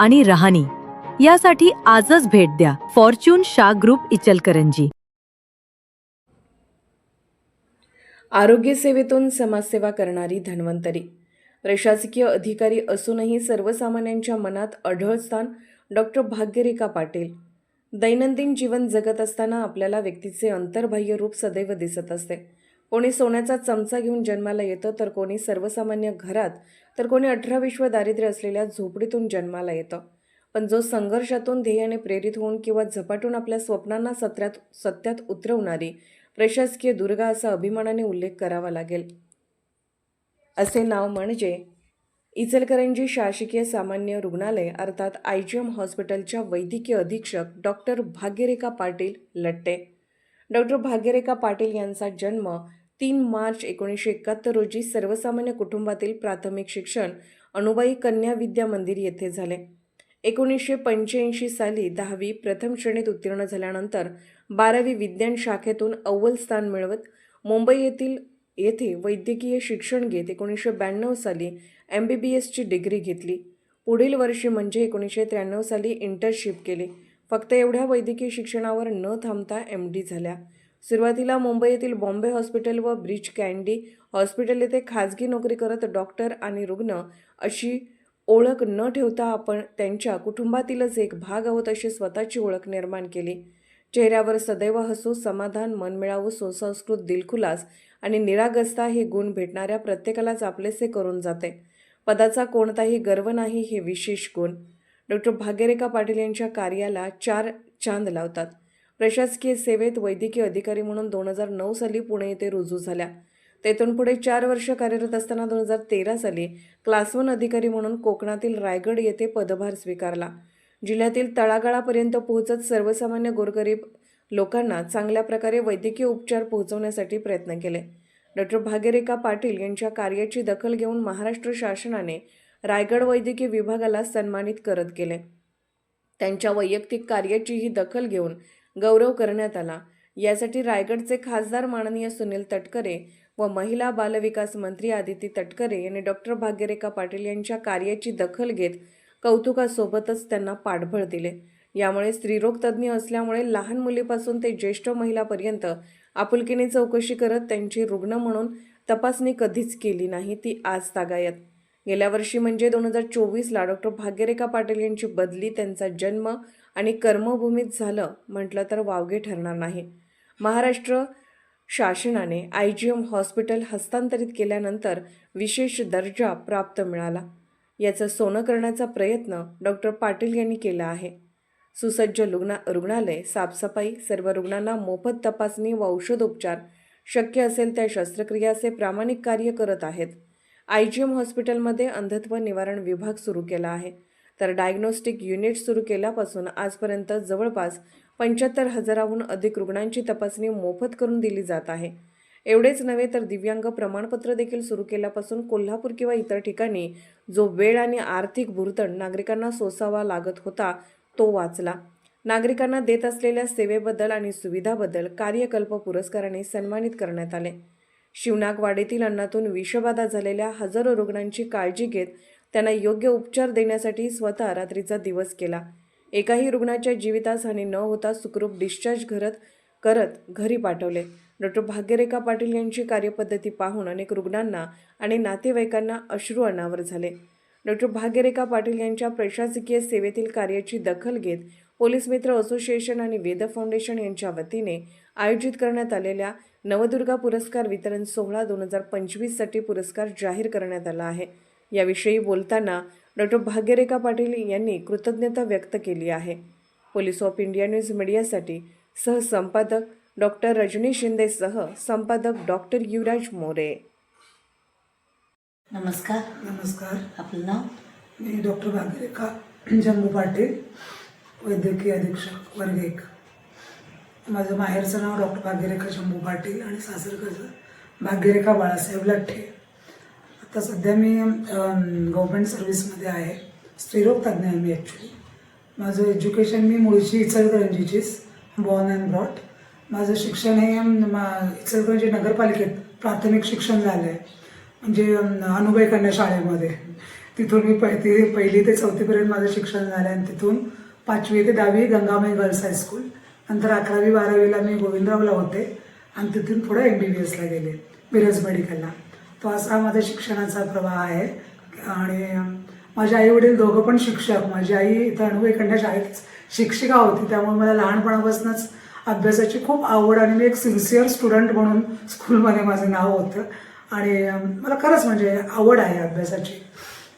आणि रहाणी. यासाठी आजच भेट द्या. फॉर्च्यून शा ग्रुप इचलकरंजी. आरोग्य सेवेतून समाजसेवा करणारी धन्वंतरी. प्रशासकीय अधिकारी असूनही सर्वसामान्यांच्या मनात अढळ स्थान डॉक्टर भाग्यरेखा पाटील. दैनंदिन जीवन जगत असताना आपल्याला व्यक्तीचे अंतर्बाह्य रूप सदैव दिसत असते. कोणी सोन्याचा चमचा घेऊन जन्माला येतं तर कोणी सर्वसामान्य घरात तर कोणी अठरा विश्व दारिद्र्य असलेल्या झोपडीतून जन्माला येतं. पण जो संघर्षातून ध्येयाने प्रेरित होऊन किंवा झपाटून आपल्या स्वप्नांना सत्यात सत्यात उतरवणारी प्रशासकीय दुर्गा असा अभिमानाने उल्लेख करावा लागेल. असे नाव म्हणजे इचलकरंजी शासकीय सामान्य रुग्णालय अर्थात आय जी एम हॉस्पिटलच्या वैद्यकीय अधीक्षक डॉक्टर भाग्यरेखा पाटील लट्टे. डॉक्टर भाग्यरेखा पाटील यांचा जन्म तीन मार्च एकोणीसशे एकाहत्तर रोजी सर्वसामान्य कुटुंबातील प्राथमिक शिक्षण अनुबाई कन्या विद्या मंदिर येथे झाले. एकोणीसशे पंच्याऐंशी साली दहावी प्रथम श्रेणीत उत्तीर्ण झाल्यानंतर बारावी विज्ञान शाखेतून अव्वल स्थान मिळवत मुंबई येथील येथे वैद्यकीय शिक्षण घेत एकोणीसशे ब्याण्णव साली एम बी बी एसची डिग्री घेतली. पुढील वर्षी म्हणजे एकोणीसशे त्र्याण्णव साली इंटर्नशिप केली. फक्त एवढ्या वैद्यकीय शिक्षणावर न थांबता एम डी झाल्या. सुरुवातीला मुंबई येथील बॉम्बे हॉस्पिटल व ब्रिज कँडी हॉस्पिटल येथे खाजगी नोकरी करत डॉक्टर आणि रुग्ण अशी ओळख न ठेवता आपण त्यांच्या कुटुंबातीलच एक भाग आहोत अशी स्वतःची ओळख निर्माण केली. चेहऱ्यावर सदैव हसू समाधान मनमिळावू सुसंस्कृत दिलखुलास आणि निरागस्ता हे गुण भेटणाऱ्या प्रत्येकालाच आपलेसे करून जाते. पदाचा कोणताही गर्व नाही हे विशेष गुण. डॉक्टर भाग्यरेखा पाटील यांच्या कार्याला चार चांद लावतात. प्रशासकीय सेवेत वैद्यकीय अधिकारी म्हणून दोन हजार नऊ साली पुणे येथे रुजू झाल्या. तेथून पुढे चार वर्ष कार्यरत असताना दोन हजार तेरा साली क्लास वन अधिकारी म्हणून कोकणातील रायगड येथे पदभार स्वीकारला. जिल्ह्यातील तळागाळापर्यंत पोहोचत सर्वसामान्य गोरगरीब लोकांना चांगल्या प्रकारे वैद्यकीय उपचार पोहोचवण्यासाठी प्रयत्न केले. डॉक्टर भागेरेखा पाटील यांच्या कार्याची दखल घेऊन महाराष्ट्र शासनाने रायगड वैद्यकीय विभागाला सन्मानित करत केले त्यांच्या वैयक्तिक कार्याचीही दखल घेऊन गौरव करण्यात आला. यासाठी रायगडचे खासदार माननीय सुनील तटकरे व महिला बालविकास मंत्री आदिती तटकरे यांनी डॉक्टर भाग्यरेखा पाटील यांच्या कार्याची दखल घेत कौतुकासोबतच त्यांना पाठबळ दिले. यामुळे स्त्रीरोग तज्ज्ञ असल्यामुळे लहान मुलीपासून ते ज्येष्ठ महिलापर्यंत आपुलकीने चौकशी करत त्यांची रुग्ण म्हणून तपासणी कधीच केली नाही ती आज तागायत. गेल्या वर्षी म्हणजे दोन हजार चोवीसला डॉक्टर भाग्यरेखा पाटील यांची बदली त्यांचा जन्म आणि कर्मभूमीत झालं म्हटलं तर वावगे ठरणार नाही. महाराष्ट्र शासनाने आय जी एम हॉस्पिटल हस्तांतरित केल्यानंतर विशेष दर्जा प्राप्त मिळाला. याचं सोनं करण्याचा प्रयत्न डॉक्टर पाटील यांनी केला आहे. सुसज्ज रुग्णा रुग्णालय साफसफाई सर्व रुग्णांना मोफत तपासणी व औषधोपचार शक्य असेल त्या शस्त्रक्रियाचे प्रामाणिक कार्य करत आहेत. आय जी एम हॉस्पिटलमध्ये अंधत्व निवारण विभाग सुरू केला आहे. तर डायग्नोस्टिक युनिट सुरू केल्यापासून आजपर्यंत जवळपास पंच्याहत्तर हजाराहून अधिक रुग्णांची तपासणी मोफत करून दिली जात आहे. एवढेच नव्हे तर दिव्यांग प्रमाणपत्र देखील सुरू केल्यापासून कोल्हापूर किंवा इतर ठिकाणी जो वेळ आणि आर्थिक भुरतण नागरिकांना सोसावा लागत होता तो वाचला. नागरिकांना देत असलेल्या सेवेबद्दल आणि सुविधाबद्दल कार्यकल्प पुरस्काराने सन्मानित करण्यात आले. शिवनागवाडीतील अन्नातून विषबाधा झालेल्या हजारो रुग्णांची काळजी घेत त्यांना योग्य उपचार देण्यासाठी स्वतः रात्रीचा दिवस केला. एकाही रुग्णाच्या जीवितास हानी न होता सुखरूप डिस्चार्ज करत करत घरी पाठवले. डॉक्टर भाग्यरेखा पाटील यांची कार्यपद्धती पाहून अनेक रुग्णांना आणि नातेवाईकांना अश्रू अनावर झाले. डॉक्टर भाग्यरेखा पाटील यांच्या प्रशासकीय सेवेतील कार्याची दखल घेत पोलीस मित्र असोसिएशन आणि वेद फाउंडेशन यांच्या वतीने आयोजित करण्यात आलेल्या नवदुर्गा पुरस्कार वितरण सोहळा दोन हजार पंचवीससाठी पुरस्कार जाहीर करण्यात आला आहे. याविषयी बोलताना डॉक्टर भाग्यरेखा पाटील यांनी कृतज्ञता व्यक्त केली आहे. पोलीस ऑफ इंडिया न्यूज मीडियासाठी सहसंपादक डॉक्टर रजनी शिंदेसह संपादक डॉक्टर युवराज मोरे. नमस्कार. नमस्कार. आपलं नाव? मी डॉक्टर भाग्यरेखा जम्मू पाटील वैद्यकीय अधीक्षक वर्ग एक. माझं माहेरचं नाव डॉक्टर भाग्यरेखा शंभू पाटील आणि सासरकडचं भाग्यरेखा बाळासाहेब लठ्ठे आता सध्या मी गव्हर्मेंट सर्व्हिसमध्ये आहे. स्त्रीरोग तज्ज्ञ आहे मी ॲक्च्युली माझं एज्युकेशन मी मुळची इचलकरंजीचीच बॉर्न अँड ब्रॉट माझं शिक्षण हे मा इचलकरंजी नगरपालिकेत प्राथमिक शिक्षण झालं आहे म्हणजे अनुभव कन्या शाळेमध्ये. तिथून मी पहि पहिली ते चौथीपर्यंत माझं शिक्षण झालं आणि तिथून पाचवी ते दहावी गंगामाई गर्ल्स हायस्कूल नंतर अकरावी बारावीला मी गोविंदरावला होते. आणि तिथून पुढे एम बी बी एसला गेले मिरज मेडिकलला. तो असा माझा शिक्षणाचा प्रवाह आहे. आणि माझे आई वडील दोघं पण शिक्षक. माझी आई इथं अनुभवीकडनं शाळेत शिक्षिका होती. त्यामुळे मला लहानपणापासूनच अभ्यासाची खूप आवड आणि मी एक सिन्सिअर स्टुडंट म्हणून स्कूलमध्ये माझं नाव होतं. आणि मला खरंच म्हणजे आवड आहे अभ्यासाची.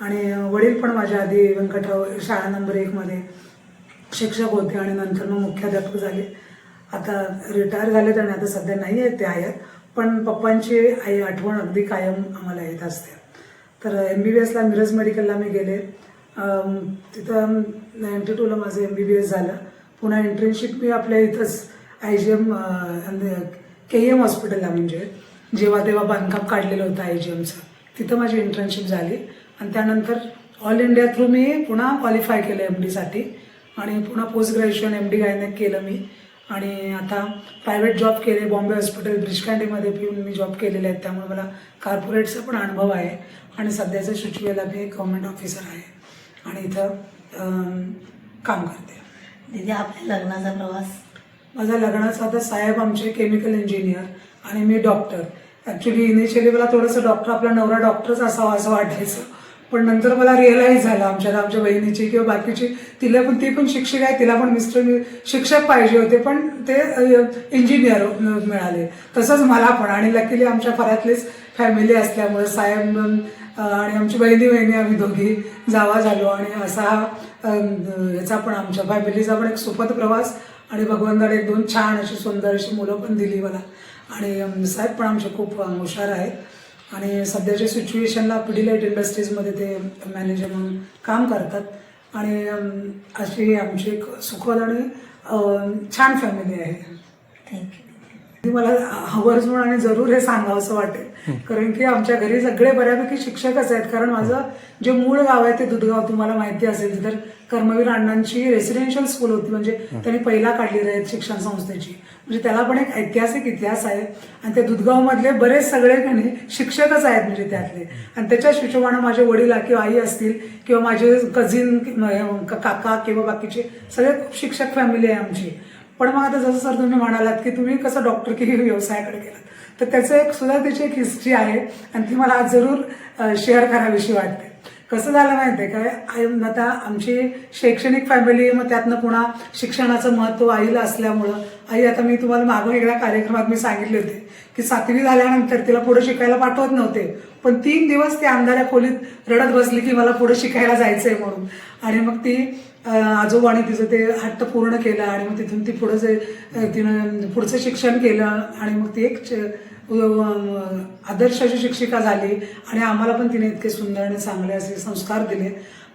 आणि वडील पण माझ्या आधी व्यंकटराव शाळा नंबर एकमध्ये शिक्षक होते आणि नंतर मग मुख्याध्यापक झाले. आता रिटायर झाले आणि आता सध्या नाही आहेत ते आहेत. पण पप्पांची आई आठवण अगदी कायम आम्हाला येत असते. तर एम बी बी एसला मिरज मेडिकलला मी गेले. तिथं नाईन्टी टूला माझं एम बी बी एस झालं. पुन्हा इंटर्नशिप मी आपल्या इथंच I G M K M हॉस्पिटलला म्हणजे जेव्हा तेव्हा बांधकाम काढलेलं होतं आय जी एमचं तिथं माझी इंटर्नशिप झाली. आणि त्यानंतर ऑल इंडिया थ्रू मी पुन्हा क्वालिफाय केलं एम डीसाठी आणि पुन्हा post graduation M D gynaec केलं मी. आणि आता प्रायव्हेट जॉब केले बॉम्बे हॉस्पिटल ब्रिजकँडीमध्ये पिऊन मी जॉब केलेले आहेत. त्यामुळे मला कॉर्पोरेटचा पण अनुभव आहे आणि सध्याचं सिच्युएला मी गव्हर्मेंट ऑफिसर आहे आणि इथं काम करते. दिदी आपल्या लग्नाचा प्रवास? माझा लग्नाचा आता साहेब आमचे केमिकल इंजिनियर आणि मी डॉक्टर ॲक्च्युली इनिशियली मला थोडंसं डॉक्टर आपला नवरा डॉक्टरच असावा असं वाटायचं. पण नंतर मला रिअलाईज झालं आमच्या आमच्या बहिणीची किंवा बाकीची. तिला पण ती पण शिक्षिका आहे. तिला पण मिस्टर शिक्षक पाहिजे होते पण ते इंजिनियर मिळाले. तसंच मला पण. आणि लकीली आमच्या फरातलीच फॅमिली असल्यामुळे साहेब आणि आमची बहिणी बहिणी आम्ही दोघी जावा झालो. आणि असा हा याचा पण आमच्या फॅमिलीचा पण एक सुखद प्रवास आणि भगवंताने एक दोन छान अशी सुंदर अशी मुलं पण दिली मला. आणि साहेब पण आमचे खूप हुशार आहेत. आणि सध्याच्या सिच्युएशनला पिडिलाईट इंडस्ट्रीजमध्ये ते मॅनेजर म्हणून काम करतात. आणि अशी आमची एक सुखद आणि छान फॅमिली आहे. थँक्यू मला आवर्जून आणि जरूर हे सांगावं असं वाटेल. कारण की आमच्या घरी सगळे बऱ्यापैकी शिक्षकच आहेत. कारण माझं जे मूळ गाव आहे ते दुधगाव तुम्हाला माहिती असेल तर कर्मवीर अण्णांची रेसिडेन्शियल स्कूल होती. म्हणजे त्यांनी पहिला काढली आहेत शिक्षण संस्थेची. म्हणजे त्याला पण एक ऐतिहासिक इतिहास आहे. आणि त्या दुधगावमधले बरेच सगळे शिक्षकच आहेत म्हणजे त्यातले. आणि त्याच्या हिशोबानं माझे वडील किंवा आई असतील किंवा माझे कझिन काका किंवा बाकीचे सगळे खूप शिक्षक फॅमिली आहे आमची. पण मग आता जसं सर तुम्ही म्हणालात की तुम्ही कसं डॉक्टर की व्यवसायाकडे गेलात तर त्याचं एक सुद्धा त्याची एक हिस्ट्री आहे आणि ती मला आज जरूर शेअर करावीशी वाटते. कसं झालं माहिती आहे काय आई- आता आमची शैक्षणिक फॅमिली मग त्यातनं पुन्हा शिक्षणाचं महत्त्व आईला असल्यामुळं आई आता मी तुम्हाला मागून एकदा कार्यक्रमात मी सांगितले होते की सातवी झाल्यानंतर तिला पुढे शिकायला पाठवत नव्हते. पण तीन दिवस ती अंधाऱ्या खोलीत रडत बसली की मला पुढे शिकायला जायचंय म्हणून. आणि मग ती आजोबाने तिचं ते हट्ट पूर्ण केलं आणि मग तिथून ती पुढं जे तिनं पुढचं शिक्षण केलं आणि मग ती एक आदर्श अशी शिक्षिका झाली आणि आम्हाला पण तिने इतके सुंदर आणि चांगले असे संस्कार दिले.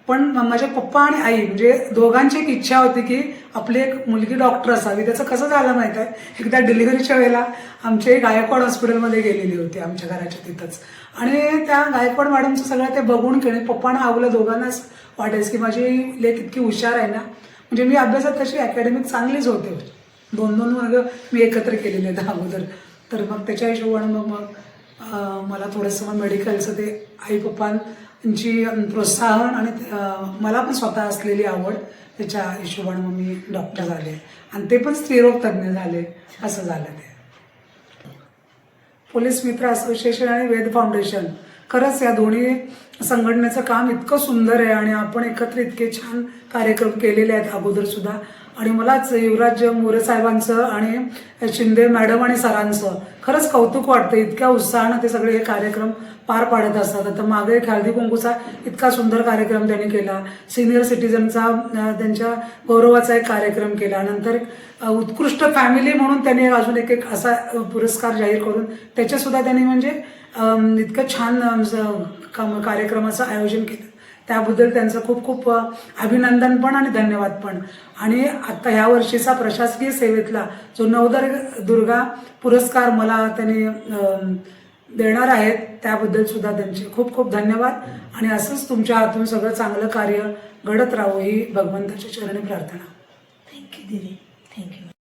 पण माझ्या पप्पा आणि आई म्हणजे दोघांची एक इच्छा होती की आपली एक मुलगी डॉक्टर असावी. त्याचं कसं झालं माहीत आहे? एकदा डिलिव्हरीच्या वेळेला आमचे गायकवाड हॉस्पिटलमध्ये गेलेली होती आमच्या घराच्या तिथंच. आणि त्या गायकवाड मॅडमचं सगळं ते बघून केले पप्पानं आवलं दोघांनाच वाटायचं की माझी लेख इतकी हुशार आहे ना. म्हणजे मी अभ्यासात तशी अकॅडमिक चांगलीच होते. दोन दोन वर्ग मी एकत्र केलेले आहेत अगोदर. तर मग त्याच्या हिशोबानं मग मग मला थोडंसं मग मेडिकलचं ते आई पप्पांची प्रोत्साहन आणि मला पण स्वतः असलेली आवड त्याच्या हिशोबानं मग मी डॉक्टर झाले. आणि ते पण स्त्रीरोग तज्ज्ञ झाले. असं झालं ते. पोलीस मित्र असोसिएशन आणि वेद फाउंडेशन. खरंच या दोन्ही संघटनेचं काम इतकं सुंदर आहे आणि आपण एकत्र इतके छान कार्यक्रम केलेले आहेत अगोदर सुद्धा. आणि मलाच युवराज मोरे साहेबांचं आणि शिंदे मॅडम आणि सरांचं खरंच कौतुक वाटतं इतक्या उत्साहानं ते सगळे हे कार्यक्रम पार पाडत असतात. आता मागे एक हळदी कुंकूचा इतका सुंदर कार्यक्रम त्यांनी केला. सिनियर सिटीजनचा त्यांच्या गौरवाचा एक कार्यक्रम केला. नंतर उत्कृष्ट फॅमिली म्हणून त्यांनी अजून एक एक असा पुरस्कार जाहीर करून त्याच्यासुद्धा त्यांनी म्हणजे इतकं छान काम- कार्यक्रमाचं आयोजन केलं. त्याबद्दल त्यांचं खूप खूप अभिनंदन पण आणि धन्यवाद पण. आणि आता ह्या वर्षीचा प्रशासकीय सेवेतला जो नवदर दुर्गा पुरस्कार मला त्यांनी देणार आहेत त्याबद्दल सुद्धा त्यांचे खूप खूप धन्यवाद. आणि असंच तुमच्या हातून सगळं चांगलं कार्य घडत राहो ही भगवंताच्या चरणी प्रार्थना. थँक्यू दीदी. थँक्यू